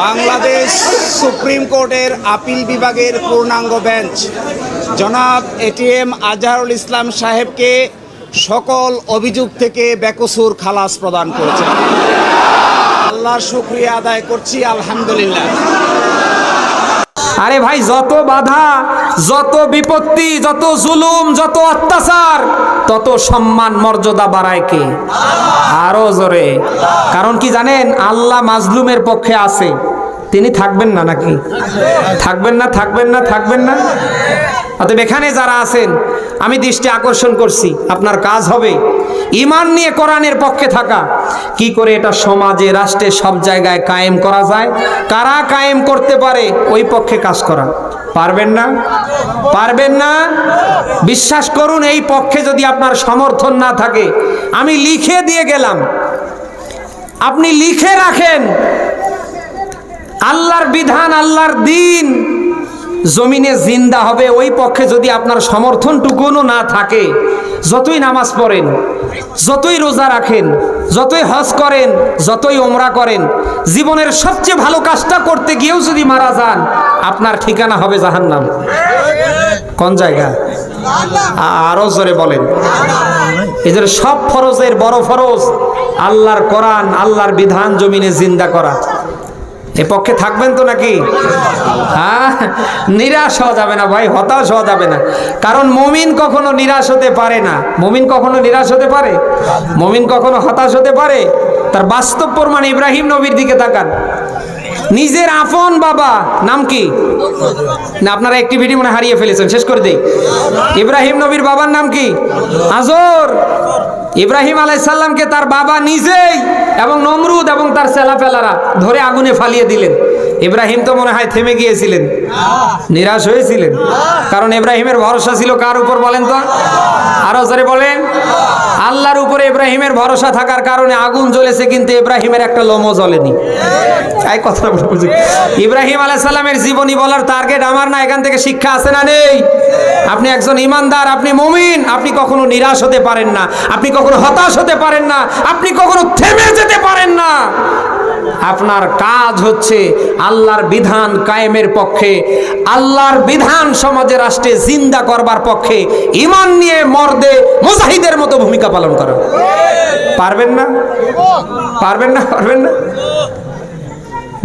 Bangladesh supreme কোর্টের appeal বিভাগের পূর্ণাঙ্গ বেঞ্চ। জনাব এটিএম আজহারুল ইসলাম সাহেবকে সকল অভিযোগ থেকে বেকসুর খালাস প্রদান করেছেন আল্লাহর শুক্রিয়া আদায় করছি, আলহামদুলিল্লাহ। আরে ভাই, যত বাধা, যত বিপত্তি, যত জুলুম, যত অত্যাচার, তত সম্মান, মর্যাদা বাড়ায় কে? আরও জোরে। কারণ কি জানেন, আল্লাহ মাজলুমের পক্ষে আছে। তিনি থাকবেন না নাকি? থাকবেন না থাকবেন না থাকবেন না? অতএব এখানে যারা আছেন, আমি দৃষ্টি আকর্ষণ করছি, আপনার কাজ হবে। ইমান নিয়ে কোরআনের পক্ষে থাকা। কি করে এটা সমাজে, রাষ্ট্রে সব জায়গায় কায়েম করা যায়? কারা কায়েম করতে পারে, ওই পক্ষে কাজ করা। পারবেন না? পারবেন না? বিশ্বাস করুন, এই পক্ষে যদি আপনার সমর্থন না থাকে, আমি লিখে দিয়ে গেলাম। আপনি লিখে রাখেন। আল্লাহর বিধান, আল্লাহর দিন। জমিনে জিন্দা হবে, ওই পক্ষে যদি আপনার সমর্থনটুকুনও না থাকে, যতই নামাজ পড়েন, যতই রোজা রাখেন, যতই হজ করেন, যতই ওমরা করেন, জীবনের সবচেয়ে ভালো কাজটা করতে গিয়েও যদি মারা যান, আপনার ঠিকানা হবে জাহান্নাম। কোন জায়গা? আরও জোরে বলেন। জন্য সব ফরজের বড় ফরজ, আল্লাহর কোরআন, আল্লাহর বিধান জমিনে জিন্দা করা। এ পক্ষে থাকবেন তো নাকি? হ্যাঁ নিরাশ হওয়া যাবে না ভাই, হতাশ হওয়া যাবে না। কারণ মমিন কখনো নিরাশ হতে পারে না। মমিন কখনো নিরাশ হতে পারে? মমিন কখনো হতাশ হতে পারে? তার বাস্তব প্রমাণ ইব্রাহিম নবীর দিকে তাকান। নিজের আপন বাবা, নাম কি? না, আপনারা একটি ভিডিও মনে হারিয়ে ফেলেছেন, শেষ করে দিই। ইব্রাহিম নবীর বাবার নাম কি? আজর ইব্রাহিম আলাইসাল্লামকে তার বাবা নিজেই এবং নমরুদ এবং তার সেলাফেলারা ধরে আগুনে ফালিয়ে দিলেন। ইব্রাহিম তো মনে হয় থেমে গিয়েছিলেন। নিরাশ হয়েছিলেন। কারণ ইব্রাহিমের ভরসা ছিল কার উপর বলেন তো? আরও জোরে বলেন। আল্লাহর উপরে ইব্রাহিমের ভরসা থাকার কারণে আগুন জ্বলেছে, কিন্তু ইব্রাহিমের একটা লোমও জ্বলেনি। এই কথা বুঝি ইব্রাহিম আলাইহিস সালামের জীবনী বলার টার্গেট আমার না, এখান থেকে শিক্ষা আছে না নেই? আপনি একজন ইমানদার, আপনি মুমিন, আপনি কখনো নিরাশ হতে পারেন না। আপনি কখনো হতাশ হতে পারেন না। আপনি কখনো থেমে যেতে পারেন না। আপনার কাজ হচ্ছে আল্লাহর বিধান কায়েমের পক্ষে, আল্লাহর বিধান সমাজে রাষ্ট্রে জিন্দা করবার পক্ষে ইমান নিয়ে মর্দে মুজাহিদের মতো ভূমিকা পালন করা পারবেন না? পারবেন না? পারবেন না?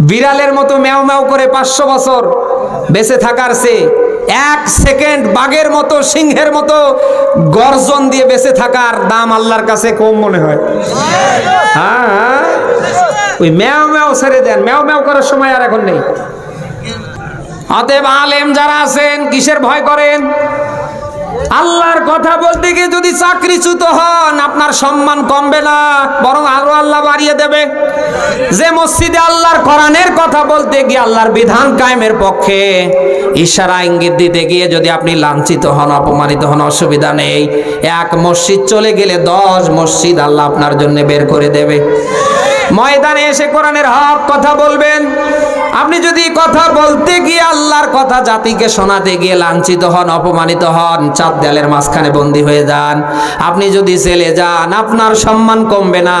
বিড়ালের মতো ম্যাও ম্যাও করে পাঁচশো বছর বেঁচে থাকার সে এক সেকেন্ড বাঘের মতো, সিংহের মতো গর্জন দিয়ে বেঁচে থাকার দাম আল্লাহর কাছে কম মনে হয়। হ্যাঁ হ্যাঁ। ওই ম্যাও ম্যাও ছেড়ে দেন। ম্যাও ম্যাও করার সময় আর এখন নেই। অতএব আলেম যারা আছেন, কিসের ভয় করেন? আল্লাহর কথা বলতে গিয়ে যদি চাকরিচ্যুত হন, আপনার সম্মান কমবে না, বরং আরও আল্লাহ বাড়িয়ে দেবে। যে মসজিদে আল্লাহর কোরআনের কথা বলতে গিয়ে আল্লাহর বিধান কায়েমের পক্ষে ইশারা ইঙ্গিত দিতে গিয়ে যদি আপনি লাঞ্ছিত হন, অপমানিত হন, অসুবিধা নেই। এক মসজিদ চলে গেলে দশ মসজিদ আল্লাহ আপনার জন্য বের করে দেবে। ময়দানে এসে কোরআনের হক কথা বলবেন। আপনি যদি কথা বলতে গিয়ে আল্লাহর কথা জাতিকে শোনাতে গিয়ে লাঞ্ছিত হন, অপমানিত হন, চাঁদ দেয়ালের মাঝখানে বন্দি হয়ে যান, আপনি যদি জেলে যান, আপনার সম্মান কমবে না।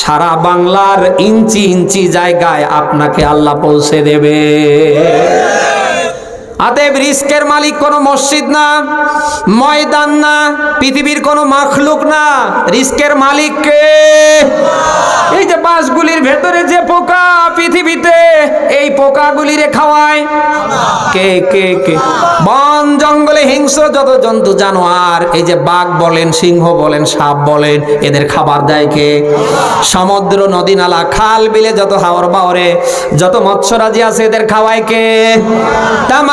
সারা বাংলার ইঞ্চি ইঞ্চি জায়গায় আপনাকে আল্লাহ পৌঁছে দেবে। অতএব রিস্কের মালিক কোনো মসজিদ না, ময়দান না, পৃথিবীর কোনো মাখলুক না। রিস্কের মালিক কে? এই যে বাসগুলির ভেতরে যে পোকা পৃথিবীতে, এই পোকাগুলি রে খাওয়ায়। কে কে কে? বন জঙ্গলে হিংস্র যত জন্তু জানোয়ার, এই যে বাঘ বলেন, সিংহ বলেন, সাপ বলেন, এদের খাবার দেয় কে? সমুদ্র, নদী, নালা, খাল বিলে যত হাওর বাওরে, যত মৎস্যরাজি আছে এদের খাওয়ায় কে? তাম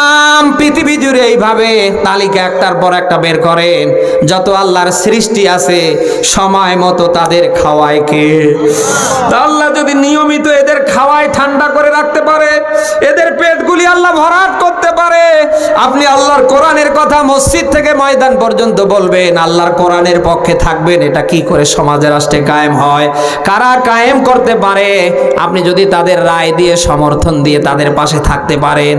পৃথিবী জুড়ে এইভাবে তালিকা একটার পর একটা বের করেন। যত আল্লাহর সৃষ্টি আছে, সময় মতো তাদের খাওয়ায় কে? আল্লাহ যদি নিয়মিত এদের খাওয়ায় ঠান্ডা করে রাখতে পারে এদের পেটগুলি আল্লাহ ভরাট করতে পারে। আপনি আল্লাহর কোরআনের কথা মসজিদ থেকে ময়দান পর্যন্ত বলবেন, আল্লাহর কোরআনের পক্ষে থাকবেন, এটা কি করে সমাজে রাষ্ট্রে কায়েম হয়? কারা কায়েম করতে পারে? আপনি যদি তাদের রায় দিয়ে সমর্থন দিয়ে তাদের পাশে থাকতে পারেন।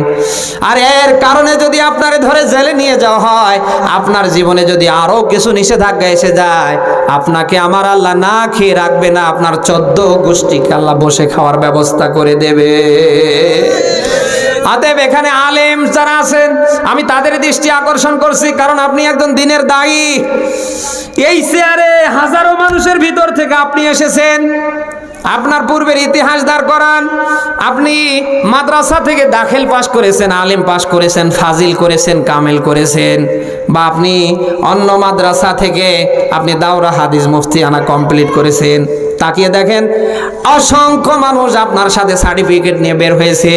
আর এর কারণে যদি আপনারে ধরে জেলে নিয়ে যাওয়া হয়, আপনার জীবনে যদি আরও কিছু নিষেধাজ্ঞা এসে যায় আপনাকে আমার আল্লাহ না খেয়ে রাখবে না, আপনার চোদ্দ গোষ্ঠীকে আল্লাহ বসে খাওয়ার ব্যবস্থা করে দেবে। অতএব এখানে আলেম যারা আছেন, আমি তাদের দৃষ্টি আকর্ষণ করছি, কারণ আপনি একজন দিনের দায়ী। এই চেয়ারে হাজারো মানুষের ভিতর থেকে আপনি এসেছেন। আপনার পূর্বের ইতিহাস দাঁড় করান। আপনি মাদ্রাসা থেকে দাখিল পাশ করেছেন, আলেম পাশ করেছেন, ফাজিল করেছেন, কামেল করেছেন। বা আপনি অন্য মাদ্রাসা থেকে আপনি দাওরা হাদিস মুফতি আনা কমপ্লিট করেছেন। তাকিয়ে দেখেন, অসংখ্য মানুষ আপনার সাথে সার্টিফিকেট নিয়ে বের হয়েছে।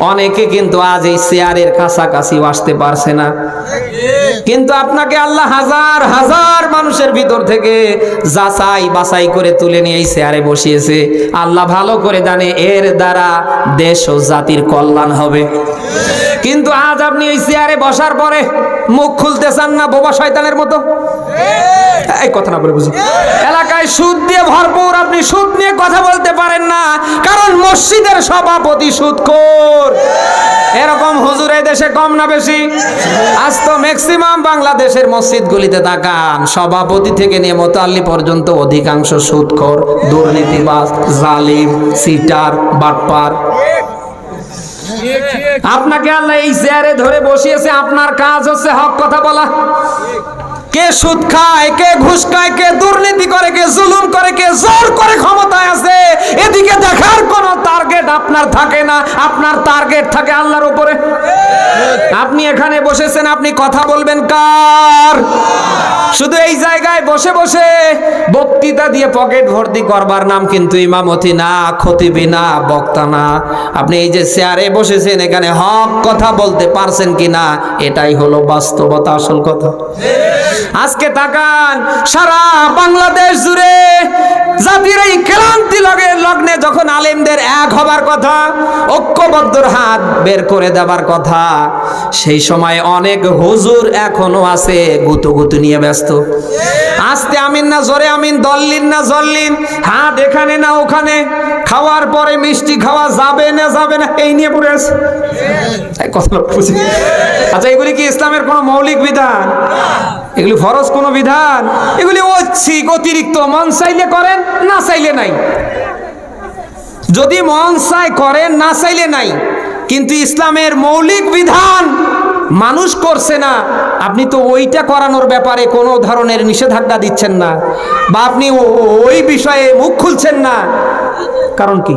অনেকে কিন্তু আজ এই চেয়ারের কাছাকাছি আসতে পারছে না। কিন্তু আপনাকে আল্লাহ হাজার হাজার মানুষের ভিতর থেকে যাচাই বাছাই করে তুলে নিয়ে এই চেয়ারে বসিয়েছে। আল্লাহ ভালো করে জানে এর দ্বারা দেশ ও জাতির কল্যাণ হবে। কিন্তু আজ আপনি এই চেয়ারে বসার পরে মুখ খুলতে চান না, বোবা শয়তানের মতো? এই কথা না বলে বুঝি এলাকায় সুদ দিয়ে ভরপুর আপনি সুদ নিয়ে কথা বলতে পারেন না, কারণ মসজিদের সভাপতি সুদখোর। এরকম হুজুর এই দেশে কম না বেশি? আজ তো ম্যাক্সিমাম বাংলাদেশের মসজিদগুলিতে তাকান। সভাপতি থেকে নিয়ে মোতাল্লি পর্যন্ত অধিকাংশ সুদখোর দুর্নীতিবাজ, জালিম, সিটার, বাটপার। আপনাকে আল্লাহ এই চেয়ারে ধরে বসিয়েছে, আপনার কাজ হচ্ছে হক কথা বলা। কে সুদ খায়, কে ঘুষ খায়, কে দুর্নীতি করে, কে জুলুম করে, কে জোর করে ক্ষমতায় আছে, এদিকে দেখার কোন টার্গেট আপনার থাকে না। আপনার টার্গেট থাকে আল্লাহর উপরে। আপনি এখানে বসেছেন, আপনি কথা বলবেন কার? শুধু এই জায়গায় বসে বসে বক্তৃতা দিয়ে পকেট ভর্তি করবার নাম কিন্তু ইমামতি না, খতিবি না, বক্তা না। আপনি এই যে চেয়ারে বসেছেন, এখানে হক কথা বলতে পারছেন কিনা, এটাই হলো বাস্তবতা, আসল কথা। আজকে তাকান, সারা বাংলাদেশ জুড়ে জাতির এই ক্লান্তি লগে লগ্নে যখন আলেমদের এক হবার কথা, ঐক্যবদ্ধর হাত বের করে দেবার কথা, সেই সময় অনেক হুজুর এখনও আছে গুতুগুতু গুতু নিয়ে ব্যস্ত। আস্তে আমিন না, জোরে আমিন, দল্লিন না, জল্লিন। হাত এখানে না ওখানে। খাওয়ার পরে মিষ্টি খাওয়া যাবে না যাবে না, এই নিয়ে পড়ে আছে। কথাটা বুঝি আচ্ছা এগুলি কি ইসলামের কোনো মৌলিক বিধান? এগুলি ফরজ কোনো বিধান? এগুলি ঐচ্ছিক, অতিরিক্ত। মন চাইলে করেন, না চাইলে নাই। যদি মন চায় করেন, না চাইলে নাই। কিন্তু ইসলামের মৌলিক বিধান মানুষ করছে না। আপনি তো ওইটা করানোর ব্যাপারে কোনো ধরনের নিষেধাজ্ঞা দিচ্ছেন না। বা আপনি ওই বিষয়ে মুখ খুলছেন না। কারণ কি?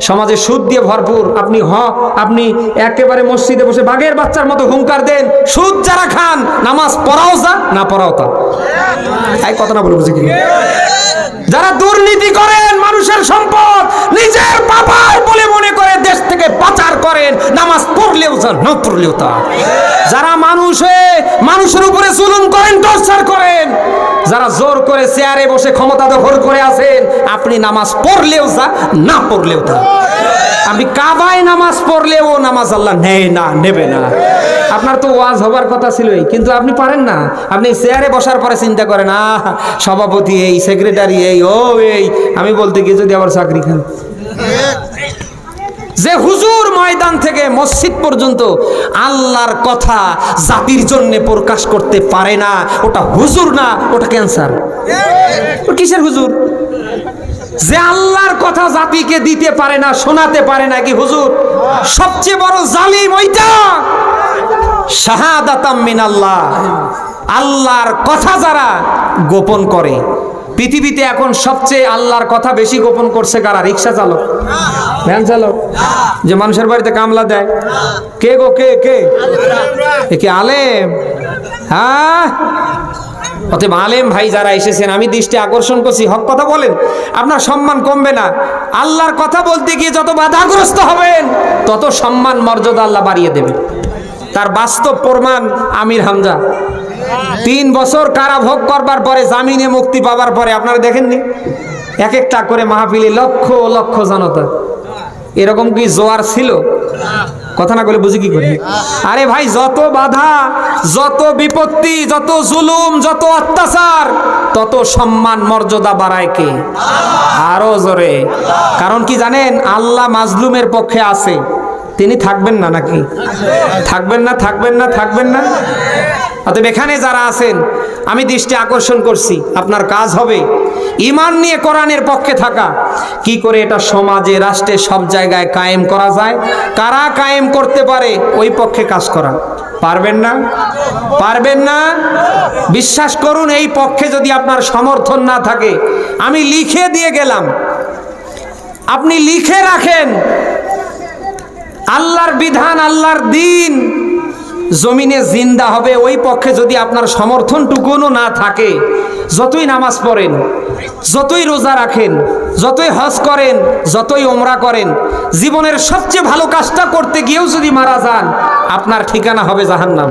সমাজে সুদ দিয়ে ভরপুর। আপনি হ, আপনি একেবারে মসজিদে বসে বাঘের বাচ্চার মতো হুঙ্কার দেন, সুদ যারা খান, নামাজ পড়াও যা, না পড়াও তা। এই কথা না বলে বুঝি যারা দুর্নীতি করেন, মানুষের সম্পদ, নিজের বাবার থেকে পাচার করেন, নামাজ পড়লেও যা না পড়লেও তা। যারা মানুষ মানুষের উপরে জুলুম করেন, টর্চার করেন, যারা জোর করে চেয়ারে বসে ক্ষমতা দখল করে আছেন, আপনি নামাজ পড়লেও যা, না পড়লেও তা। আপনি কাবায় নামাজ পড়লেও নামাজ আল্লাহ নেয় না, নেবে না। আপনার তো ওয়াজ হবার কথা ছিলই, কিন্তু আপনি পারেন না। আপনি চেয়ারে বসার পরে চিন্তা করেন, আহ, সভাপতি এই, সেক্রেটারি এই, ও এই, আমি বলতে গিয়ে যদি আবার চাকরি খান যে হুজুর ময়দান থেকে মসজিদ পর্যন্ত আল্লাহর কথা জাতির জন্য প্রকাশ করতে পারে না, ওটা হুজুর না ওটা ক্যান্সার কিসের হুজুর? যে আল্লাহর কথা জাতিকে দিতে পারে না, শোনাতে পারে না, কি হুজুর? সবচেয়ে বড় জালিম ওইটা। শাহাদাতাম মিন আল্লাহ আল্লাহর কথা যারা গোপন করে, পৃথিবীতে এখন সবচেয়ে আল্লাহর কথা বেশি গোপন করছে কারা? রিক্সা চালক। ভ্যান চালক যে মানুষের বাড়িতে কামলা দেয়। কে গো, কে কে? কি আলেম? হ্যাঁ? অতএব আলেম ভাই যারা এসেছেন, আমি দৃষ্টি আকর্ষণ করছি। হক কথা বলেন, আপনার সম্মান কমবে না। আল্লাহর কথা বলতে গিয়ে যত বাধাগ্রস্ত হবেন, তত সম্মান, মর্যাদা আল্লাহ বাড়িয়ে দেবে। তার বাস্তব প্রমাণ আমির হামজা। তিন বছর কারাভোগ করবার পরে, জামিনে মুক্তি পাবার পরে, আপনারা দেখেননি? এক একটা করে মাহফিলে লক্ষ লক্ষ জনতা। এরকম কি জোয়ার ছিল? কথা না বলে বুঝি কি করি? আরে ভাই, যত বাধা, যত বিপত্তি, যত জুলুম, যত অত্যাচার, তত সম্মান মর্যাদা বাড়ায় কে? আরও জোরে। কারণ কি জানেন, আল্লাহ মাজলুমের পক্ষে আছে। তিনি থাকবেন না নাকি? থাকবেন না থাকবেন না থাকবেন না। অতএব এখানে যারা আছেন, আমি দৃষ্টি আকর্ষণ করছি, আপনার কাজ হবে। ইমান নিয়ে কোরআনের পক্ষে থাকা। কি করে এটা সমাজে, রাষ্ট্রে সব জায়গায় কায়েম করা যায়? কারা কায়েম করতে পারে? ওই পক্ষে কাজ করা। পারবেন না? পারবেন না? বিশ্বাস করুন, এই পক্ষে যদি আপনার সমর্থন না থাকে, আমি লিখে দিয়ে গেলাম। আপনি লিখে রাখেন। আল্লাহর বিধান, আল্লাহর দিন। জমিনে জিন্দা হবে, ওই পক্ষে যদি আপনার সমর্থনটুকুনও না থাকে যতই নামাজ পড়েন, যতই রোজা রাখেন, যতই হজ করেন, যতই ওমরা করেন, জীবনের সবচেয়ে ভালো কাজটা করতে গিয়েও যদি মারা যান, আপনার ঠিকানা হবে জাহান্নাম।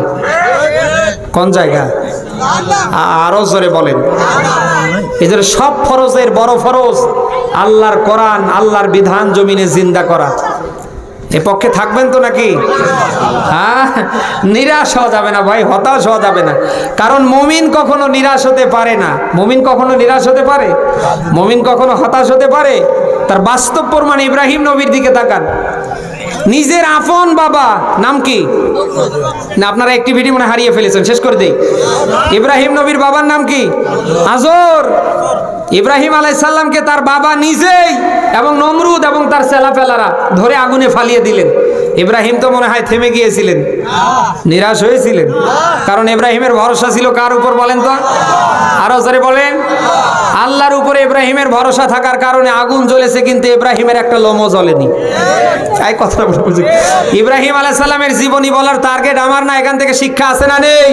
কোন জায়গা? আরও জোরে বলেন। জন্য সব ফরজের বড় ফরজ, আল্লাহর কোরআন, আল্লাহর বিধান জমিনে জিন্দা করা। এ পক্ষে থাকবেন তো নাকি? হ্যাঁ? নিরাশ হওয়া যাবে না ভাই, হতাশ হওয়া যাবে না। কারণ মমিন কখনো নিরাশ হতে পারে না। মমিন কখনো নিরাশ হতে পারে? মমিন কখনো হতাশ হতে পারে? তার বাস্তব প্রমাণ ইব্রাহিম নবীর দিকে তাকান। নিজের আপন বাবা, নাম কি? না, আপনারা অ্যাক্টিভিটি মনে হারিয়ে ফেলেছেন, শেষ করে দেই। ইব্রাহিম নবীর বাবার নাম কি? আজর। ইব্রাহিম আলাইসাল্লামকে তার বাবা নিজেই এবং নমরুদ এবং তার সেলাফেলারা ধরে আগুনে ফালিয়ে দিলেন। ইব্রাহিম তো মনে হয় থেমে গিয়েছিলেন, নিরাশ হয়েছিলেন। কারণ ইব্রাহিমের ভরসা ছিল কার উপর বলেন তো? আরও জোরে বলেন। আল্লাহর উপরে ইব্রাহিমের ভরসা থাকার কারণে আগুন জ্বলেছে, কিন্তু ইব্রাহিমের একটা লোমও জ্বলেনি। এই কথাটা বলে ইব্রাহিম আলাইসাল্লামের জীবনী বলার টার্গেট আমার না, এখান থেকে শিক্ষা আছে না নেই?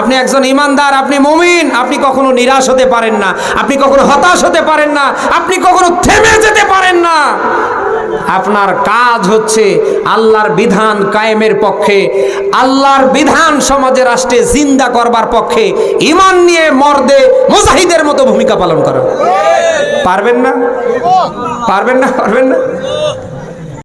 আপনি একজন ইমানদার, আপনি মুমিন, আপনি কখনো নিরাশ হতে পারেন না। আপনি কখনো হতাশ হতে পারেন না, আপনি কখনো থেমে যেতে পারেন না। আপনার কাজ হচ্ছে আল্লাহর বিধান কায়েমের পক্ষে, আল্লাহর বিধান সমাজে রাষ্ট্রে জিন্দা করবার পক্ষে ইমান নিয়ে মর্দে মুজাহিদের মতো ভূমিকা পালন করা। পারবেন না? পারবেন না? পারবেন না?